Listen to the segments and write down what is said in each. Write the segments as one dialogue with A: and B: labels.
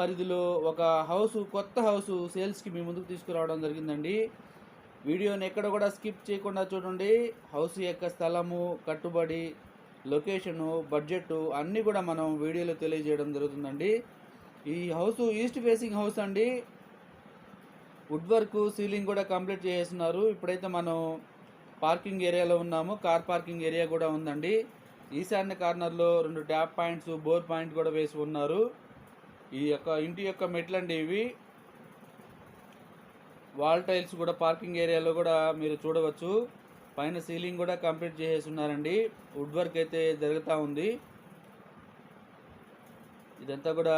A: పరిధిలో ఒక హౌస్ కొత్త హౌస్ సేల్స్కి మీ ముందుకు తీసుకురావడం జరిగిందండి. వీడియోని ఎక్కడ కూడా స్కిప్ చేయకుండా చూడండి. హౌస్ యొక్క స్థలము కట్టుబడి లొకేషను బడ్జెట్ అన్నీ కూడా మనం వీడియోలో తెలియజేయడం జరుగుతుందండి. ఈ హౌస్ ఈస్ట్ ఫేసింగ్ హౌస్ అండి. వుడ్ వర్క్ సీలింగ్ కూడా కంప్లీట్ చేసేస్తున్నారు ఇప్పుడైతే మనం పార్కింగ్ ఏరియాలో ఉన్నాము. కార్ పార్కింగ్ ఏరియా కూడా ఉందండి. ఈశాన్య కార్నర్లో రెండు ట్యాప్ పాయింట్స్ బోర్ పాయింట్ కూడా వేసి ఉన్నారు. ఈ యొక్క ఇంటి యొక్క మెట్లండి ఇవి. వాల్ టైల్స్ కూడా పార్కింగ్ ఏరియాలో కూడా మీరు చూడవచ్చు. పైన సీలింగ్ కూడా కంప్లీట్ చేసేసి ఉన్నారండి వుడ్ వర్క్ అయితే జరుగుతూ ఉంది. ఇదంతా కూడా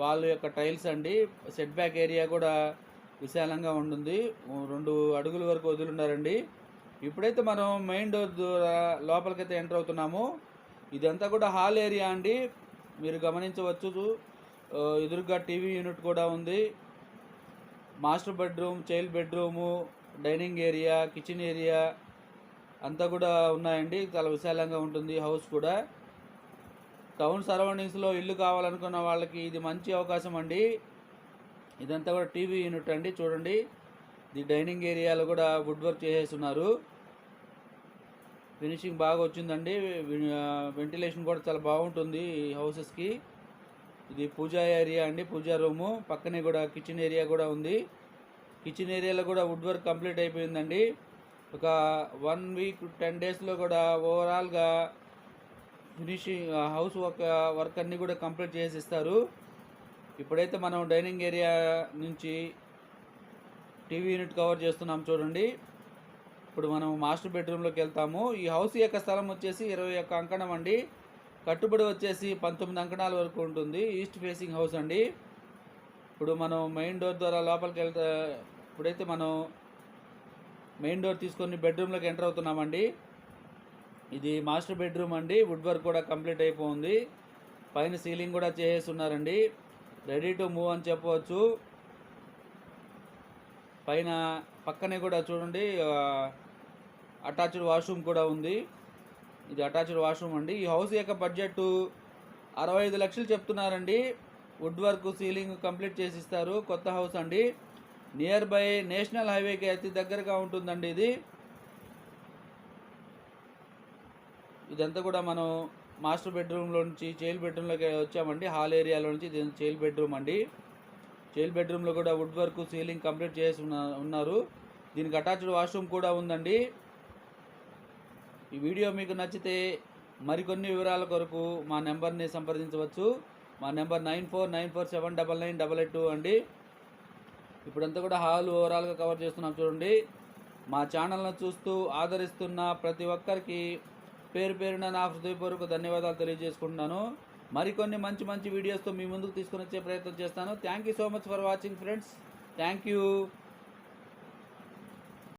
A: వాళ్ళ యొక్క టైల్స్ అండి. సెట్ బ్యాక్ ఏరియా కూడా విశాలంగా ఉంటుంది. రెండు అడుగుల వరకు వదిలిన్నారండి. ఇప్పుడైతే మనం మెయిన్ డోర్ ద్వారా లోపలికైతే ఎంటర్ అవుతున్నాము. ఇదంతా కూడా హాల్ ఏరియా అండి. మీరు గమనించవచ్చు ఎదురుగా టీవీ యూనిట్ కూడా ఉంది. Master bedroom child bedroom dining area kitchen area అంతా కూడా ఉన్నాయండి. చాలా విశాలంగా ఉంటుంది హౌస్ కూడా. టౌన్ సరౌండింగ్స్లో ఇల్లు కావాలనుకున్న వాళ్ళకి ఇది మంచి అవకాశం అండి. ఇదంతా కూడా టీవీ యూనిట్ అండి చూడండి. ఇది డైనింగ్ ఏరియాలో కూడా వుడ్ వర్క్ చేసేస్తున్నారు. ఫినిషింగ్ బాగా వచ్చిందండి. వెంటిలేషన్ కూడా చాలా బాగుంటుంది ఈ హౌసెస్కి ఇది పూజా ఏరియా అండి పూజా రూము. పక్కనే కూడా కిచెన్ ఏరియా కూడా ఉంది. కిచెన్ ఏరియాలో కూడా వుడ్ వర్క్ కంప్లీట్ అయిపోయిందండి. ఒక వన్ వీక్ టెన్ డేస్లో కూడా ఓవరాల్గా ఫినిషింగ్ హౌస్ వర్క్ వర్క్ అన్నీ కూడా కంప్లీట్ చేసి ఇస్తారు ఇప్పుడైతే మనం డైనింగ్ ఏరియా నుంచి టీవీ యూనిట్ కవర్ చేస్తున్నాం చూడండి. ఇప్పుడు మనం మాస్టర్ బెడ్రూమ్లోకి వెళ్తాము. ఈ హౌస్ యొక్క స్థలం వచ్చేసి ఇరవై ఒక్క అంకణం అండి. కట్టుబడి వచ్చేసి పంతొమ్మిది అంకణాల వరకు ఉంటుంది. ఈస్ట్ ఫేసింగ్ హౌస్ అండి. ఇప్పుడు మనం మెయిన్ డోర్ ద్వారా లోపలికి వెళ్తా ఇప్పుడైతే మనం మెయిన్ డోర్ తీసుకొని బెడ్రూమ్లోకి ఎంటర్ అవుతున్నామండి. ఇది మాస్టర్ బెడ్రూమ్ అండి. వుడ్ వర్క్ కూడా కంప్లీట్ అయిపోయింది. పైన సీలింగ్ కూడా చేసేస్తున్నారండి. రెడీ టు మూవ్ అని చెప్పవచ్చు. పైన పక్కనే కూడా చూడండి. అటాచ్డ్ వాష్రూమ్ కూడా ఉంది. ఇది అటాచ్డ్ వాష్రూమ్ అండి. ఈ హౌస్ యొక్క బడ్జెట్ అరవై ఐదు లక్షలు చెప్తున్నారండి. వుడ్ వర్క్ సీలింగ్ కంప్లీట్ చేసి ఇస్తారు. కొత్త హౌస్ అండి. నియర్ బై నేషనల్ హైవేకి అతి దగ్గరగా ఉంటుందండి ఇది. ఇదంతా కూడా మనం మాస్టర్ బెడ్రూమ్లో నుంచి చైల్డ్ బెడ్రూమ్లోకి వచ్చామండి. హాల్ ఏరియాలో నుంచి ఇది చైల్డ్ బెడ్రూమ్ అండి. చైల్డ్ బెడ్రూమ్లో కూడా వుడ్ వర్క్ సీలింగ్ కంప్లీట్ చేసి ఉన్న- ఉన్నారు. దీనికి అటాచ్డ్ వాష్రూమ్ కూడా ఉందండి. ఈ వీడియో మీకు నచ్చితే మరికొన్ని వివరాల కొరకు మా నెంబర్ని సంప్రదించవచ్చు. మా number nine four nine four seven double nine double eight two అండి. ఇప్పుడంతా కూడా హాల్ ఓవరాల్గా కవర్ చేస్తున్నాం చూడండి. మా ఛానల్ను చూస్తూ ఆదరిస్తున్న ప్రతి ఒక్కరికి పేరు పేరున నా హృదయపూర్వక ధన్యవాదాలు తెలియజేసుకుంటున్నాను. మరికొన్ని మంచి మంచి వీడియోస్తో మీ ముందుకు తీసుకుని వచ్చే ప్రయత్నం చేస్తాను. Thank you so much for watching friends thank you